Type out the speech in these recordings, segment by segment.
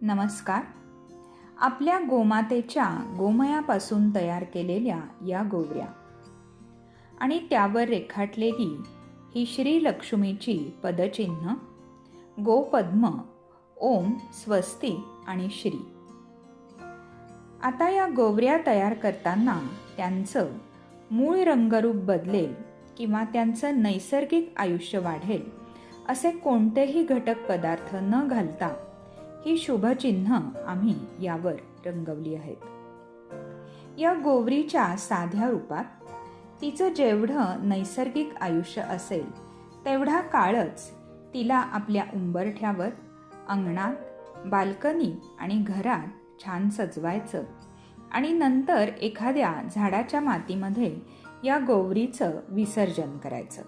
नमस्कार. आपल्या गोमातेच्या गोमयापासून तयार केलेल्या या गोवऱ्या आणि त्यावर रेखाटलेली ही श्री लक्ष्मीची पदचिन्ह गोपद्म ओम स्वस्ती आणि श्री. आता या गोवऱ्या तयार करताना त्यांचं मूळ रंगरूप बदलेल किंवा त्यांचं नैसर्गिक आयुष्य वाढेल असे कोणतेही घटक पदार्थ न घालता ही शुभचिन्ह आम्ही यावर रंगवली आहेत. या गोवरीच्या साध्या रूपात तिचं जेवढं नैसर्गिक आयुष्य असेल तेवढा काळच तिला आपल्या उंबरठ्यावर अंगणात बाल्कनी आणि घरात छान सजवायचं आणि नंतर एखाद्या झाडाच्या मातीमध्ये या गोवरीचं विसर्जन करायचं.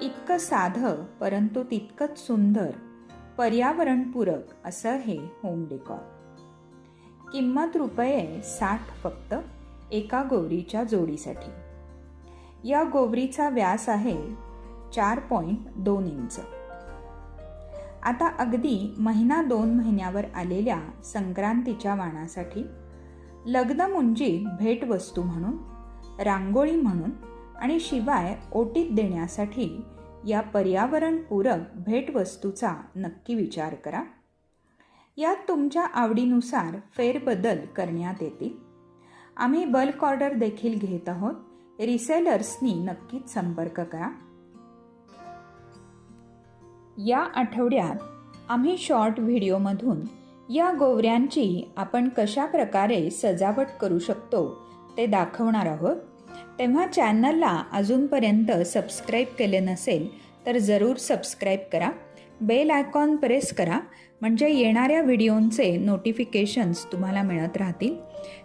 इतकं साधं परंतु तितकंच सुंदर पर्यावरणपूरक असं हे होम डेकॉर किंमत रुपये साठ फक्त एका गोवरीच्या जोडीसाठी. या गोवरीचा व्यास आहे चार पॉईंट दोन इंच. आता अगदी महिना दोन महिन्यावर आलेल्या संक्रांतीच्या वाणासाठी लग्नमुंजीत भेटवस्तू म्हणून रांगोळी म्हणून आणि शिवाय ओटीत देण्यासाठी या पर्यावरणपूरक भेटवस्तूचा नक्की विचार करा. यात तुमच्या आवडीनुसार फेरबदल करण्यात येतील. आम्ही बल्क ऑर्डर देखील घेत आहोत. रिसेलर्सनी नक्कीच संपर्क करा. या आठवड्यात आम्ही शॉर्ट व्हिडिओमधून या गोवऱ्यांची आपण कशा प्रकारे सजावट करू शकतो ते दाखवणार आहोत. तेव्हा चॅनलला अजूनपर्यंत सबस्क्राईब केले नसेल तर जरूर सबस्क्राईब करा. बेल आयकॉन प्रेस करा म्हणजे येणाऱ्या व्हिडिओंचे नोटिफिकेशन्स तुम्हाला मिळत राहतील.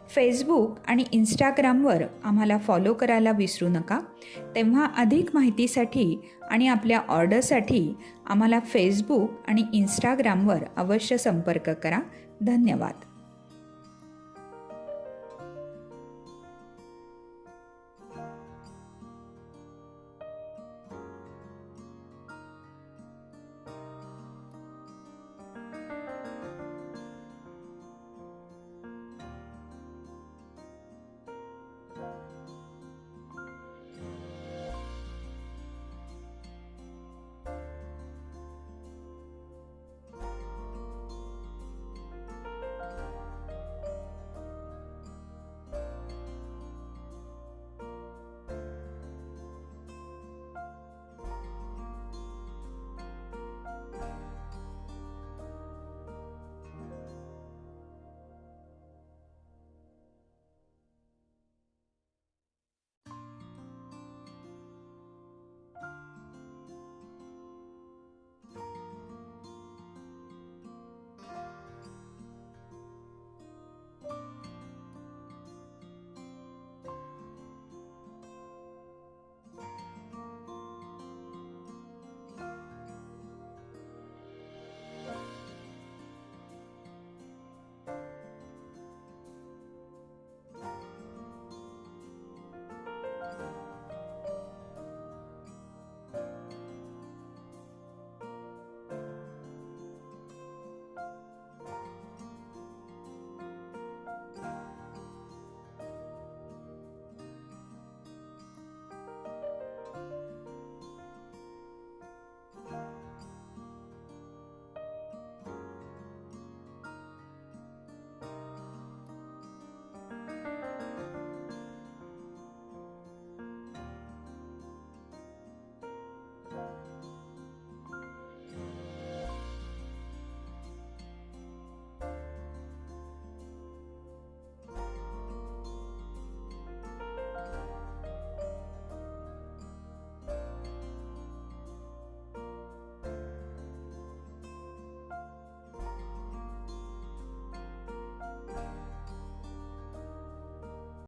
फेसबुक आणि इंस्टाग्रामवर आम्हाला फॉलो करायला विसरू नका. तेव्हा अधिक माहितीसाठी आणि आपल्या ऑर्डरसाठी आम्हाला फेसबुक आणि इंस्टाग्रामवर अवश्य संपर्क करा. धन्यवाद.